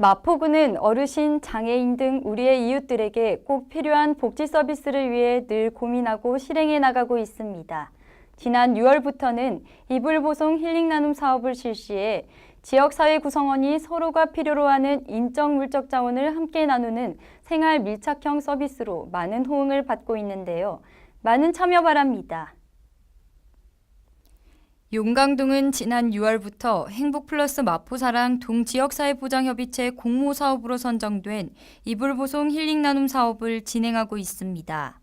마포구는 어르신, 장애인 등 우리의 이웃들에게 꼭 필요한 복지 서비스를 위해 늘 고민하고 실행해 나가고 있습니다. 지난 6월부터는 이불 보송 힐링 나눔 사업을 실시해 지역사회 구성원이 서로가 필요로 하는 인적 물적 자원을 함께 나누는 생활 밀착형 서비스로 많은 호응을 받고 있는데요. 많은 참여 바랍니다. 용강동은 지난 6월부터 행복플러스 마포사랑 동지역사회보장협의체 공모사업으로 선정된 이불보송 힐링 나눔 사업을 진행하고 있습니다.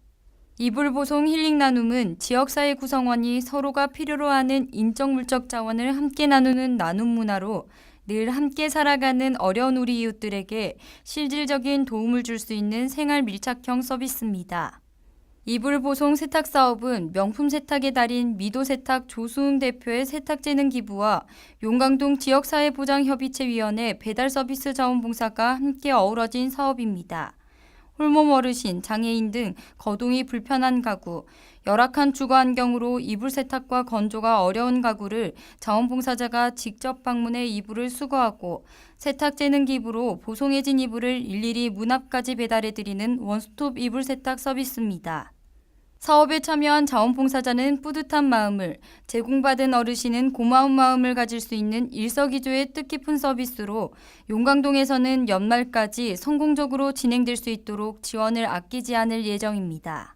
이불보송 힐링 나눔은 지역사회 구성원이 서로가 필요로 하는 인적물적 자원을 함께 나누는 나눔 문화로 늘 함께 살아가는 어려운 우리 이웃들에게 실질적인 도움을 줄 수 있는 생활 밀착형 서비스입니다. 이불 보송 세탁 사업은 명품 세탁의 달인 미도 세탁 조수웅 대표의 세탁 재능 기부와 용강동 지역사회보장협의체위원회 배달 서비스 자원봉사가 함께 어우러진 사업입니다. 홀몸 어르신, 장애인 등 거동이 불편한 가구, 열악한 주거 환경으로 이불 세탁과 건조가 어려운 가구를 자원봉사자가 직접 방문해 이불을 수거하고 세탁 재능 기부로 보송해진 이불을 일일이 문 앞까지 배달해 드리는 원스톱 이불 세탁 서비스입니다. 사업에 참여한 자원봉사자는 뿌듯한 마음을, 제공받은 어르신은 고마운 마음을 가질 수 있는 일석이조의 뜻깊은 서비스로 용강동에서는 연말까지 성공적으로 진행될 수 있도록 지원을 아끼지 않을 예정입니다.